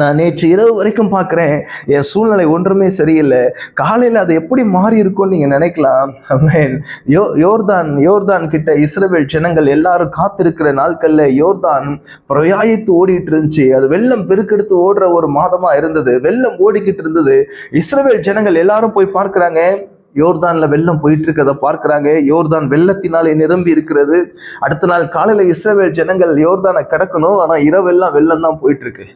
நான் நேற்று இரவு வரைக்கும் பார்க்குறேன் என் சூழ்நிலை ஒன்றுமே சரியில்லை. காலையில் அது எப்படி மாறி இருக்கும்னு நீங்கள் நினைக்கலாம். யோ யோர்தான் யோர்தான் கிட்ட இஸ்ரவேல் ஜனங்கள் எல்லாரும் காத்திருக்கிற நாட்களில் யோர்தான் பிரயாயித்து ஓடிட்டு இருந்துச்சு. அது வெள்ளம் பெருக்கெடுத்து ஓடுற ஒரு மாதமாக இருந்தது. வெள்ளம் ஓடிக்கிட்டு இருந்தது. இஸ்ரவேல் ஜனங்கள் எல்லாரும் போய் பார்க்குறாங்க. யோர்தான்ல வெள்ளம் போயிட்டு இருக்கிறத பார்க்கறாங்க. யோர்தான் வெள்ளத்தினாலே நிரம்பி இருக்கிறது. அடுத்த நாள் காலையில இஸ்ரவேல் ஜனங்கள் யோர்தானை கிடக்கணும். ஆனா இரவெல்லாம் வெள்ளம் தான் போயிட்டு இருக்கு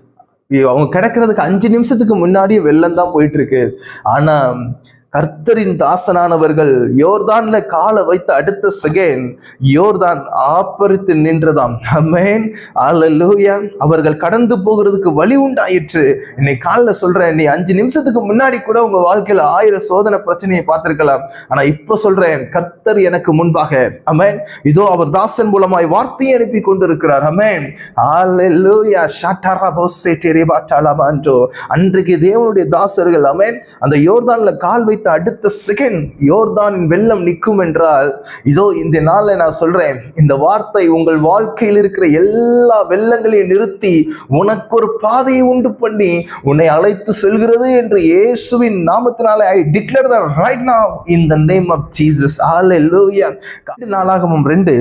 அவங்க கிடக்கிறதுக்கு அஞ்சு நிமிஷத்துக்கு முன்னாடியே வெள்ளம் தான் போயிட்டு இருக்கு ஆனா கர்த்தரின் தாசனானவர்கள் யோர்தான்ல காலை வைத்த அடுத்த செகண்ட் யோர்தான் ஆப்பரித்து நின்றதாம். அமேன் அல்லேலூயா அவர்கள் கடந்து போகிறதுக்கு வழி உண்டாயிற்று. என்னை காலில் சொல்றேன். நீ அஞ்சு நிமிஷத்துக்கு முன்னாடி கூட உங்க வாழ்க்கையில ஆயிரம் சோதனை பிரச்சனையை பார்த்திருக்கலாம். ஆனா இப்ப சொல்றேன் கர்த்தர் எனக்கு முன்பாக. அமேன் இதோ அவர் தாசன் மூலமாய் வார்த்தையை அனுப்பி கொண்டிருக்கிறார். அமேன் அல்லேலூயா ஷட்டரா போசே டெரிபா அன்றைக்கு தேவனுடைய தாசர்கள் அமேன் அந்த யோர்தான்ல கால் வைத்து அடுத்த செகண்ட் யோர்தானின் வெள்ளம் நிற்கும் என்றால் இதோ இந்த நாளில் நான் சொல்றேன் இந்த வார்த்தை உங்கள் வாழ்க்கையில் இருக்கிற எல்லா வெள்ளங்களையும் நிறுத்தி உனக்கு ஒரு பாதையை உண்டு பண்ணி உன்னை அழைத்து செல்கிறது என்று இயேசுவின் நாமத்தினாலே I declare the right now in the name of Jesus all hallelujah நாளாகவும் ரெண்டு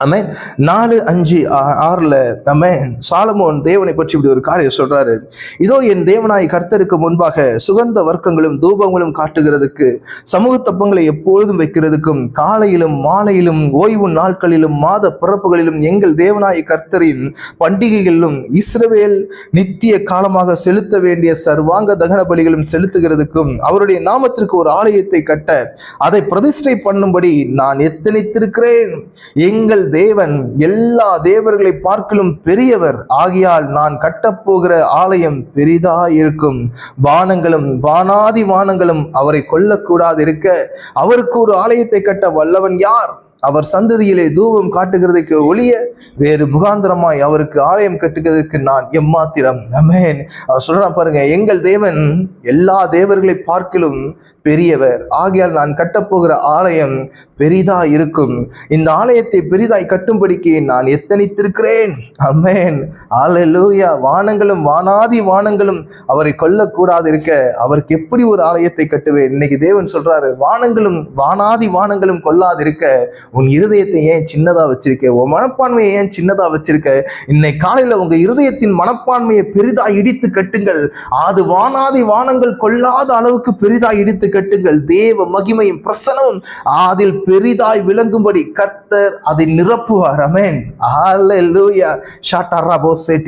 அமேன் நாலு அஞ்சு ஆ- ஆறுல அமேன் சாலமோன் தேவனை பற்றி இப்படி ஒரு காரியம் சொல்றாரு. இதோ என் தேவனாய் கர்த்தருக்கு முன்பாக சுகந்த வர்க்கங்களும் தூபங்களும் காட்டுகிறதுக்கு சமூக தப்பங்களை எப்பொழுதும் வைக்கிறதுக்கும் காலையிலும் மாலையிலும் ஓய்வு நாட்களிலும் மாத பிறப்புகளிலும் எங்கள் தேவனாய் கர்த்தரின் பண்டிகைகளிலும் இஸ்ரவேல் நித்திய காலமாக செலுத்த வேண்டிய சர்வாங்க தகன பலிகளும் செலுத்துகிறதுக்கும் அவருடைய நாமத்திற்கு ஒரு ஆலயத்தை கட்ட அதை பிரதிஷ்டை பண்ணும்படி நான் எத்தனைத்திருக்கிறேன். எங்கள் தேவன் எல்லா தேவர்களை பார்க்கலும் பெரியவர். ஆகியால் நான் கட்டப்போகிற ஆலயம் பெரிதா இருக்கும் வானங்களும் வானாதி வானங்களும் அவரை கொல்லக்கூடாது இருக்க அவருக்கு ஒரு ஆலயத்தை கட்ட வல்லவன் யார்? அவர் சந்ததியிலே தூபம் காட்டுகிறதுக்கு ஒளிய வேறு முகாந்திரமாய் அவருக்கு ஆலயம் கட்டுகிறதுக்கு நான் எம்மாத்திரம் அமேன் அவர் சொல்றான் பாருங்க எங்கள் தேவன் எல்லா தேவர்களை பார்க்கிலும் பெரியவர். ஆகையால் நான் கட்டப்போகிற ஆலயம் பெரிதா இருக்கும். இந்த ஆலயத்தை பெரிதாய் கட்டும்படிக்கு நான் எத்தனித்திருக்கிறேன்? அமேன் ஆலலூயா வானங்களும் வானாதி வானங்களும் அவரை கொல்லக்கூடாது இருக்க அவருக்கு எப்படி ஒரு ஆலயத்தை கட்டுவேன்? இன்னைக்கு தேவன் சொல்றாரு வானங்களும் வானாதி வானங்களும் கொல்லாதிருக்க உன் இருதயத்தை ஏன் சின்னதா வச்சிருக்க? உன் மனப்பான்மையை ஏன் சின்னதா வச்சிருக்க? இன்னைக்கு காலையில உங்க இருதயத்தின் மனப்பான்மையை பெரிதா இடித்து கட்டுங்கள். அது வானாதி வானங்கள் கொள்ளாத அளவுக்கு பெரிதா இடித்து கட்டுங்கள். தேவ மகிமையும் பிரசனமும் அதில் பெரிதாய் விளங்கும்படி கர்த்தர் அதை நிரப்புவார். அமேன் ஹalleluya. ஷாட்டரா போசே